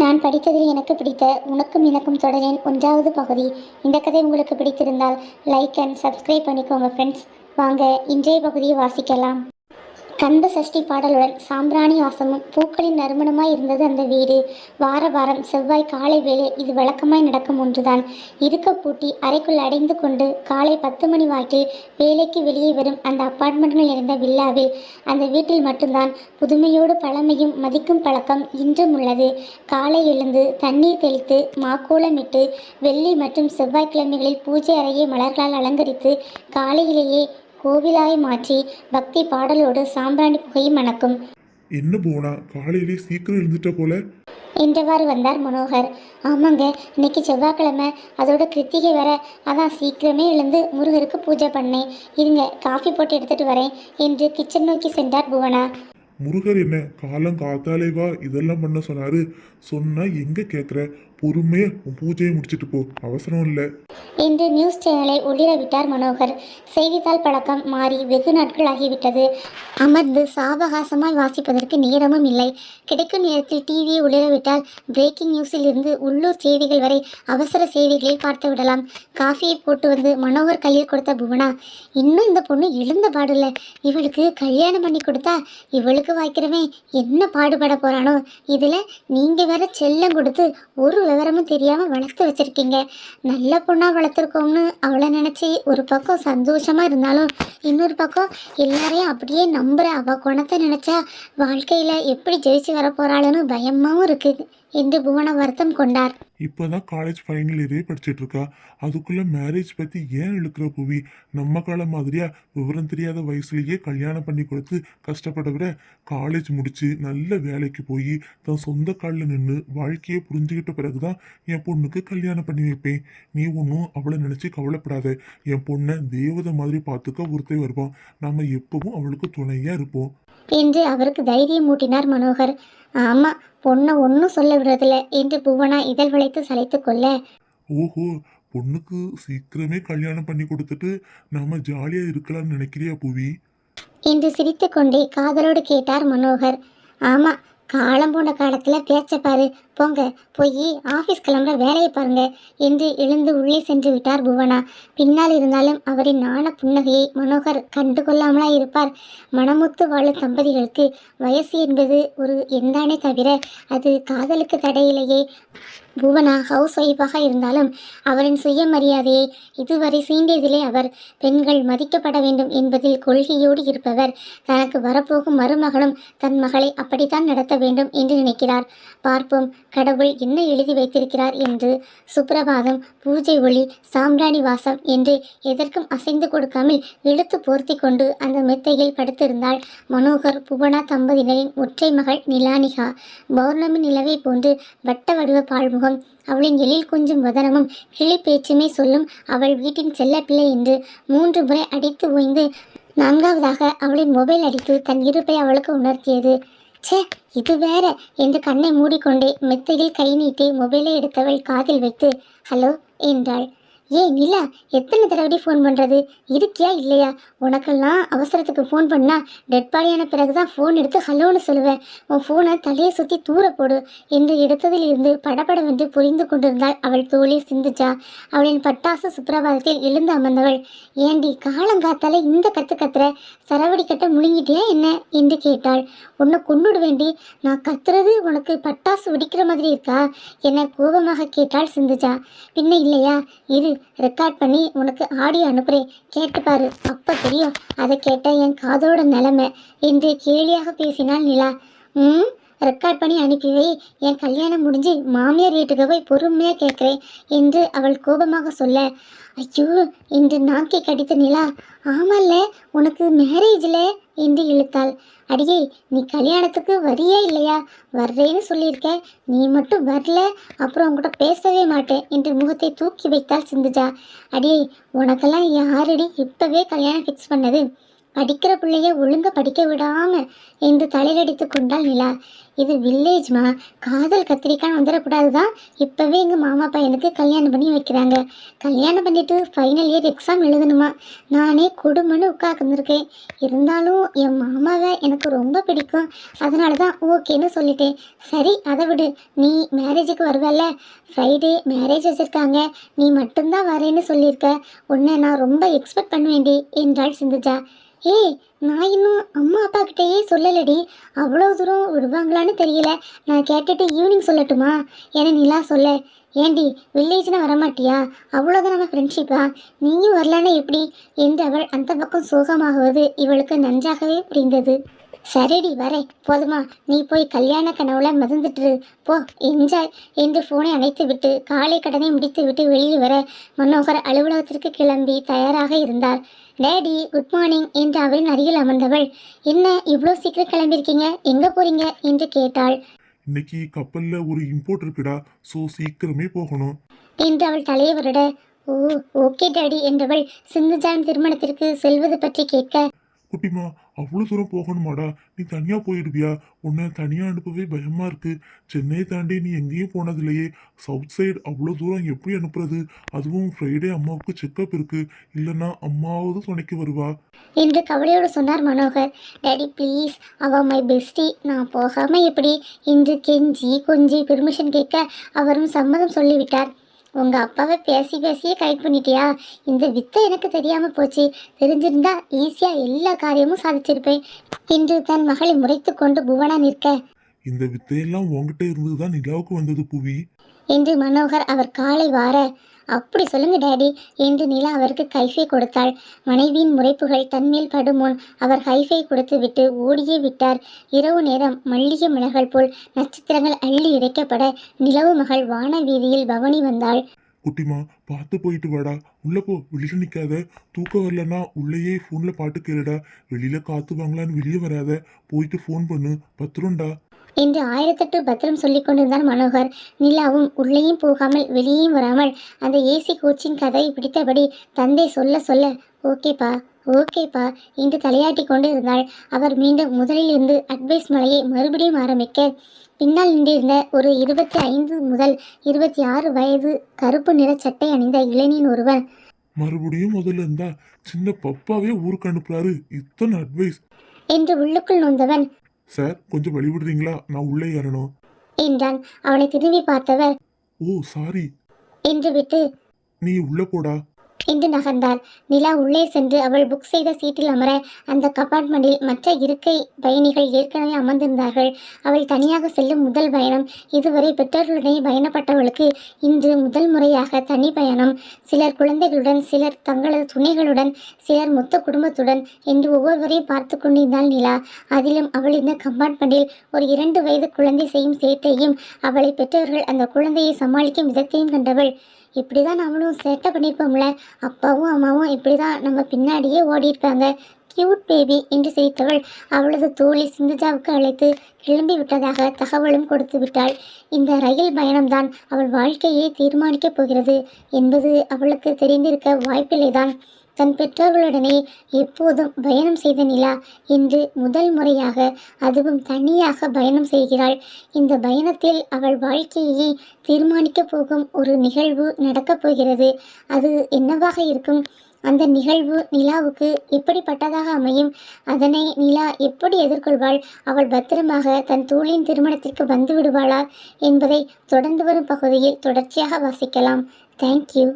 நான் படித்ததில் எனக்கு பிடித்த உனக்கும் எனக்கும் தொடரின் ஒன்றாவது பகுதி இந்த கதை உங்களுக்கு பிடித்திருந்தால் லைக் அண்ட் சப்ஸ்கிரைப் பண்ணிக்கோங்க ஃப்ரெண்ட்ஸ் வாங்க இன்றைய பகுதியை வாசிக்கலாம். கந்த சஷ்டி பாடலுடன் சாம்பிராணி வாசமும் பூக்களின் நறுமணமாய் இருந்தது அந்த வீடு. வார வாரம் செவ்வாய் காலை வேளை இது வழக்கமாய் நடக்கும் ஒன்றுதான். இருக்க பூட்டி அறைக்குள் அடைந்து கொண்டு காலை பத்து மணி வாக்கில் வேலைக்கு வெளியே வரும் அந்த அப்பார்ட்மெண்ட்கள் இருந்த வில்லாவில். அந்த வீட்டில் மட்டும்தான் புதுமையோடு பழமையும் மதிக்கும் பழக்கம் இன்றும் உள்ளது. காலை எழுந்து தண்ணீர் தெளித்து மாக்கோலமிட்டு வெள்ளி மற்றும் செவ்வாய்க்கிழமைகளில் பூஜை அறையை மலர்களால் அலங்கரித்து காலையிலேயே கோவிலாய் மாற்றி பக்தி பாடலோடு சாம்பிராணி புகையும் மணக்கும் என்ன போனா காலையிலே சீக்கிரம் எழுந்துட்ட போல. என்றவாறு வந்தார் மனோகர். ஆமாங்க இன்னைக்கு செவ்வாய்க்கிழமை. அதோட கிருத்திகை வர அதான் சீக்கிரமே எழுந்து முருகருக்கு பூஜை பண்ணேன். இருங்க காஃபி போட்டு எடுத்துட்டு வரேன் என்று கிச்சன் நோக்கி சென்றார் புவனா. முருகர் என்ன காலம் காத்தாலே வா இதெல்லாம் பண்ண சொன்னாரு. சொன்னா எங்க கேக்குற? பொறுமையா உன் பூஜையை முடிச்சிட்டு போ. அவசரம் இல்லை. என்று நியூஸ் சேனலை ஒளிர விட்டார் மனோகர். செய்தித்தாள் பழக்கம் மாறி வெகு நாட்கள் ஆகிவிட்டது அமர்ந்து சாவகாசமாய் வாசிப்பதற்கு நேரமும் இல்லை. கிடைக்கும் நேரத்தில் டிவியை ஒளிரவிட்டால் பிரேக்கிங் நியூஸில் இருந்து உள்ளூர் செய்திகள் வரை அவசர செய்திகளில் பார்த்து விடலாம். காஃபியை போட்டு வந்து மனோகர் கையில் கொடுத்த புவனா இன்னும் இந்த பொண்ணு எழுந்த பாடுல இவளுக்கு கல்யாணம் பண்ணி கொடுத்தா இவளுக்கு வாய்க்கிறவன் என்ன பாடுபட போறானோ? இதுல நீங்க வேற செல்லம் கொடுத்து ஒரு விவரமும் தெரியாம வளர்த்து வச்சிருக்கீங்க. நல்ல பொண்ணா வளர்த்துருக்கோம்னு அவளை நினைச்சு ஒரு பக்கம் சந்தோஷமா இருந்தாலும் இன்னொரு பக்கம் எல்லாரையும் அப்படியே நம்புகிற அவ குணத்தை நினைச்சா வாழ்க்கையில எப்படி ஜெயிச்சு வர போறாளுன்னு பயமாவும் இருக்கு என்று புவன வருத்தம் கொண்டார். இப்பதான் காலேஜ் ஃபைனல் இயரே படிச்சிட்டு இருக்கா. அதுக்குள்ள மேரேஜ் பத்தி ஏன் இழுக்கிற புவி? நம்ம காலம் மாதிரியா விவரம் தெரியாத வயசுலயே கல்யாணம் பண்ணி கொடுத்து கஷ்டப்பட விட காலேஜ் முடிச்சு நல்ல வேலைக்கு போய் தன் சொந்த காலில் நின்று வாழ்க்கையை புரிஞ்சுக்கிட்ட பிறகுதான் என் பொண்ணுக்கு கல்யாணம் பண்ணி வைப்பேன். நீ ஒன்றும் அவளை நினைச்சு கவலைப்படாத. என் பொண்ணை தேவதை மாதிரி பார்த்துக்க ஒருத்தே வருவான். நாம எப்பவும் அவளுக்கு துணையா இருப்போம். என்று அவருக்கு தைரியம் மூட்டினார் மனோகர். ஆமா பொண்ணை ஒன்றும் சொல்ல விடுறதில்ல என்று புவனா இதழ் வளைத்து சளைத்து கொள்ள. ஓஹோ பொண்ணுக்கு சீக்கிரமே கல்யாணம் பண்ணி கொடுத்துட்டு நாம ஜாலியா இருக்கலாம்னு நினைக்கிறியா புவி? என்று சிரித்துக்கொண்டே காதலோடு கேட்டார் மனோகர். ஆமா காலம் போன காலத்தில் பேச்ச பாரு. போங்க போய் ஆஃபீஸ் கிளம்புற வேலையை பாருங்க. என்று எழுந்து உள்ளே சென்று விட்டார் புவனா. பின்னால் இருந்தாலும் அவரின் நாண புன்னகையை மனோகர் கண்டு கொள்ளாமலா இருப்பார். மனமுத்து வாழும் தம்பதிகளுக்கு வயசு என்பது ஒரு எந்தானே தவிர அது காதலுக்கு தடையிலேயே புவனா ஹவுஸ் ஒய்ஃபாக இருந்தாலும் அவரின் சுயமரியாதையை இதுவரை சீண்டியதிலே அவர். பெண்கள் மதிக்கப்பட வேண்டும் என்பதில் கொள்கையோடு இருப்பவர். தனக்கு வரப்போகும் மருமகளும் தன் மகளை அப்படித்தான் நடத்த வேண்டும் என்று நினைக்கிறார். பார்ப்போம் கடவுள் என்ன எழுதி வைத்திருக்கிறார் என்று. சுப்பிரபாதம் பூஜை ஒளி சாம்ராணி வாசம் என்று எதற்கும் அசைந்து கொடுக்காமல் இழுத்து போர்த்தி கொண்டு அந்த மெத்தையில் படுத்திருந்தாள். மனோகர் புவனா தம்பதியினரின் ஒற்றை மகள் நிலானிகா. பௌர்ணமி நிலவை போன்று வட்ட வடிவ பாழ்முகம் அவளின் எழில் கொஞ்சும் வதனமும் கிளி பேச்சுமே சொல்லும் அவள் வீட்டின் செல்லப்பிள்ளை என்று மூன்று முறை அடித்து ஓய்ந்து நான்காவதாக அவளின் மொபைல் அடித்து தன் இருப்பை அவளுக்கு உணர்த்தியது. ச்சே இது வேற. என்று கண்ணை மூடிக்கொண்டே மெத்தையில் கை நீட்டி மொபைலை எடுத்தவள் காதில் வைத்து ஹலோ என்றாள். ஏய் நிலா எத்தனை தடவை ஃபோன் பண்ணுறது இருக்கியா இல்லையா? உனக்கெல்லாம் அவசரத்துக்கு ஃபோன் பண்ணால் டெட் பாடியான பிறகு தான் ஃபோன் எடுத்து ஹலோன்னு சொல்லுவேன். உன் ஃபோனை தலையை சுற்றி தூர போடு. என்று எடுத்ததில் இருந்து படபடவென்று புரிந்து கொண்டிருந்தாள் அவள் தோழி சிந்துஜா. அவளின் பட்டாசு சுப்பிரபாதத்தில் எழுந்து அமர்ந்தவள். ஏண்டி காலங்காத்தால இந்த கத்து கத்துற? சரவடி கட்ட முழுங்கிட்டியா என்ன? என்று கேட்டாள். உன்னை கொண்டுடு வேண்டி நான் கத்துறது உனக்கு பட்டாசு வெடிக்கிற மாதிரி இருக்கா? என கோபமாக கேட்டாள் சிந்துஜா. பின்ன இல்லையா? இரு ரெக்கார்ட் பண்ணி உனக்கு ஆடியோ அனுப்புறேன். கேட்டு பாரு. அப்போ தெரியும். அதை கேட்ட என் காதோட நிலைமை. என்று கேலியாக பேசினாள் நிலா. ம்? ரெக்கார்ட் பண்ணி அனுப்பி வை என் கல்யாணம் முடிஞ்சு மாமியார் வீட்டுக்கு போய் பொறுமையாக கேட்குறேன் என்று அவள் கோபமாக சொல்ல ஐயோ என்று நாக்கை கடித்த நிலா. ஆமல்ல உனக்கு மேரேஜில் என்று இழுத்தாள். அடியே நீ கல்யாணத்துக்கு வரியே இல்லையா? வர்றேன்னு சொல்லியிருக்க. நீ மட்டும் வரல அப்புறம் உங்ககிட்ட பேசவே மாட்டேன் என்று முகத்தை தூக்கி வைத்தாள் சிந்துஜா. அடியே உனக்கெல்லாம் யாரடி இப்போவே கல்யாணம் ஃபிக்ஸ் பண்ணது? படிக்கிற பிள்ளைய ஒழுங்கா படிக்க விடாம என்று தலையடித்து கொண்டாள் நிலா. இது வில்லேஜ்மா காதல் கத்திரிக்காய் வந்துடக்கூடாது தான் இப்போவே எங்கள் மாமா பையனுக்கு கல்யாணம் பண்ணி வைக்கிறாங்க. கல்யாணம் பண்ணிட்டு ஃபைனல் இயர் எக்ஸாம் எழுதணுமா? நானே குடும்பம்னு உட்காந்துருக்கேன் இருந்தாலும் என் மாமாவை எனக்கு ரொம்ப பிடிக்கும். அதனால தான் ஓகேன்னு சொல்லிட்டேன். சரி அதை விடு. நீ மேரேஜுக்கு வருவல்ல. ஃப்ரைடே மேரேஜ் வச்சுருக்காங்க. நீ மட்டும்தான் வரேன்னு சொல்லியிருக்க. உன்னை நான் ரொம்ப எக்ஸ்பெக்ட் பண்ணுவேண்டி என்றாள் சிந்துஜா. ஏய் நான் இன்னும் அம்மா அப்பா கிட்டேயே சொல்லலடி. அவ்வளோ தூரம் விடுவாங்களான்னு தெரியல. நான் கேட்டுட்டு ஈவினிங் சொல்லட்டுமா? என நிலா சொல்ல ஏண்டி வில்லேஜ்னா வரமாட்டியா? அவ்வளோதான் நம்ம ஃப்ரெண்ட்ஷிப்பா நீயும் வரலன்னா எப்படி? என்று அவள் அந்த பக்கம் சோகமாகுவது இவளுக்கு நன்றாகவே புரிந்தது. சரிடி வரேன். போதுமா நீ போய் கல்யாண கனவுல மறந்துட்டு போ என்ஜாய் என்று ஃபோனை அணைத்து விட்டு காலை கடனை முடித்து விட்டு வெளியே வர மனோகர் அலுவலகத்திற்கு கிளம்பி தயாராக இருந்தார். டேடி குட் மார்னிங் என்று அவரின் அருகில் அமர்ந்தவள். என்ன இவ்வளோ சீக்கிரம் கிளம்பியிருக்கீங்க? எங்கே போறீங்க? என்று கேட்டாள். இன்னைக்கு கப்பல்ல ஒரு இம்போர்ட் இருக்குடா. ஸோ சீக்கிரமே போகணும். என்று அவள் தலையை வருட ஓ ஓகே டாடி என்றவள் சிந்துஜான் திருமணத்திற்கு செல்வது பற்றி கேட்க குட்டிமா அவ்வளோ தூரம் போகணுமாடா? நீ தனியாக போயிடுவியா? உன்னை தனியாக அனுப்பவே பயமாக இருக்குது சென்னையை தாண்டி நீ எங்கேயும் போனதில்லையே. சவுத் சைடு அவ்வளோ தூரம் எப்படி அனுப்புறது? அதுவும் ஃப்ரைடே அம்மாவுக்கு செக்கப் இருக்குது இல்லைன்னா அம்மாவது துணைக்கு வருவா. என்று கவலையோடு சொன்னார் மனோகர். டேடி ப்ளீஸ் அவள் மை பெஸ்டி நான் போகாமல் எப்படி? என்று கெஞ்சி கொஞ்சி பெர்மிஷன் கேட்க அவரும் சம்மதம் சொல்லிவிட்டார். உங்க அப்பாவை பேசி பேசியே கைட் பண்ணிட்டியா? இந்த வித்தை எனக்கு தெரியாம போச்சு. தெரிஞ்சிருந்தா ஈஸியா எல்லா காரியமும் சாதிச்சிருப்பேன். என்று தன் மகளை முறைத்து கொண்டு புவனா நிற்க. இந்த வித்தையெல்லாம் உன்கிட்ட இருந்து தான் நிலாவுக்கு வந்தது புவி. என்று மனோகர் அவர் காலை வார அப்படி சொல்லுங்க டாடி. என்று நிலா அவருக்கு கைஃபை கொடுத்தாள். மனைவியின் முறைப்புகள் தன்மேல் படும் முன் அவர் கைஃபை கொடுத்து விட்டு ஓடியே விட்டார். இரவு நேரம் மல்லிகை மலர்கள் போல் நட்சத்திரங்கள் அள்ளி இறைக்கப்பட நிலவு மகள் வான வீதியில் பவனி வந்தாள். குட்டிமா பார்த்து போயிட்டு வாடா. உள்ள போ வெளியில நிக்காத. தூக்கம் வரலன்னா உள்ளேயே ஃபோன்ல பாட்டு கேளுடா. வெளியில காத்து வாங்கலான்னு வெளியே வராத. போயிட்டு ஃபோன் பண்ணு. பத்திரம்டா. என்று ஆயிரத்தெட்டு பத்திரம் சொல்லிக் கொண்டிருந்தான் மனோகர். நிலாவும் உள்ளேயும் போகாமல் வெளியேயும் வராமல் அந்த ஏசி கோச்சிங் கதையை பிடித்தபடி தந்தை சொல்ல சொல்ல. ஓகேப்பா ஓகேப்பா என்று தலையாட்டி கொண்டு இருந்தாள். அவர் மீண்டும் முதலில் இருந்து அட்வைஸ் மலையை மறுபடியும் ஆரம்பிக்க பின்னால் நின்றிருந்த ஒரு இருபத்தி ஐந்து முதல் இருபத்தி ஆறு வயது கருப்பு நிற சட்டை அணிந்த இளைஞன் ஒருவன் மறுபடியும் முதல்ல இருந்தா சின்ன பப்பாவே ஊருக்கு அனுப்புறாரு. இத்தனை அட்வைஸ். என்று உள்ளுக்குள் நொந்தவன் சார் கொஞ்சம் வழி விடுறீங்களா நான் உள்ளே ஏறணும். என்றான். அவனை திரும்பி பார்த்தவர் ஓ சாரி. என்று விட்டு நீ உள்ள போடா. என்று நகர்ந்தாள். நிலா உள்ளே சென்று அவள் புக் செய்த சீட்டில் அமர அந்த கம்பார்ட்மெண்டில் மற்ற இருக்கை பயணிகள் ஏற்கனவே அமர்ந்திருந்தார்கள். அவள் தனியாக செல்லும் முதல் பயணம் இதுவரை பெற்றோர்களுடனே பயணப்பட்டவளுக்கு இன்று முதல் முறையாக தனி பயணம். சிலர் குழந்தைகளுடன் சிலர் தங்களது துணைகளுடன் சிலர் மொத்த குடும்பத்துடன் என்று ஒவ்வொருவரையும் பார்த்து கொண்டிருந்தாள் நிலா. அதிலும் அவள் இந்த கம்பார்ட்மெண்டில் ஒரு இரண்டு வயது குழந்தை செய்யும் சேட்டையும் அவளை பெற்றவர்கள் அந்த குழந்தையை சமாளிக்கும் விதத்தையும் கண்டவள். இப்படி தான் நம்மளும் சேட்டை பண்ணியிருப்போம்ல அப்பாவும் அம்மாவும் இப்படி தான் நம்ம பின்னாடியே ஓடிருப்பாங்க கியூட் பேபி என்று சிரித்தவள் அவளது தோழி சிந்துஜாவுக்கு அழைத்து கிளம்பி விட்டதாக தகவலும் கொடுத்து விட்டாள். இந்த ரயில் பயணம்தான் அவள் வாழ்க்கையை தீர்மானிக்கப் போகிறது என்பது அவளுக்கு தெரிந்திருக்க வாய்ப்பில்லைதான். தன் பெற்றோர்களுடனே எப்போதும் பயணம் செய்த நிலா இன்று முதல் முறையாக அதுவும் தனியாக பயணம் செய்கிறாள். இந்த பயணத்தில் அவள் வாழ்க்கையை தீர்மானிக்கப் போகும் ஒரு நிகழ்வு நடக்கப் போகிறது. அது என்னவாக இருக்கும்? அந்த நிகழ்வு நிலாவுக்கு எப்படிப்பட்டதாக அமையும்? அதனை நிலா எப்படி எதிர்கொள்வாள்? அவள் பத்திரமாக தன் தோழியின் திருமணத்திற்கு வந்து விடுவாளா என்பதை தொடர்ந்து வரும் பகுதியில் தொடர்ச்சியாக வாசிக்கலாம். தேங்க்யூ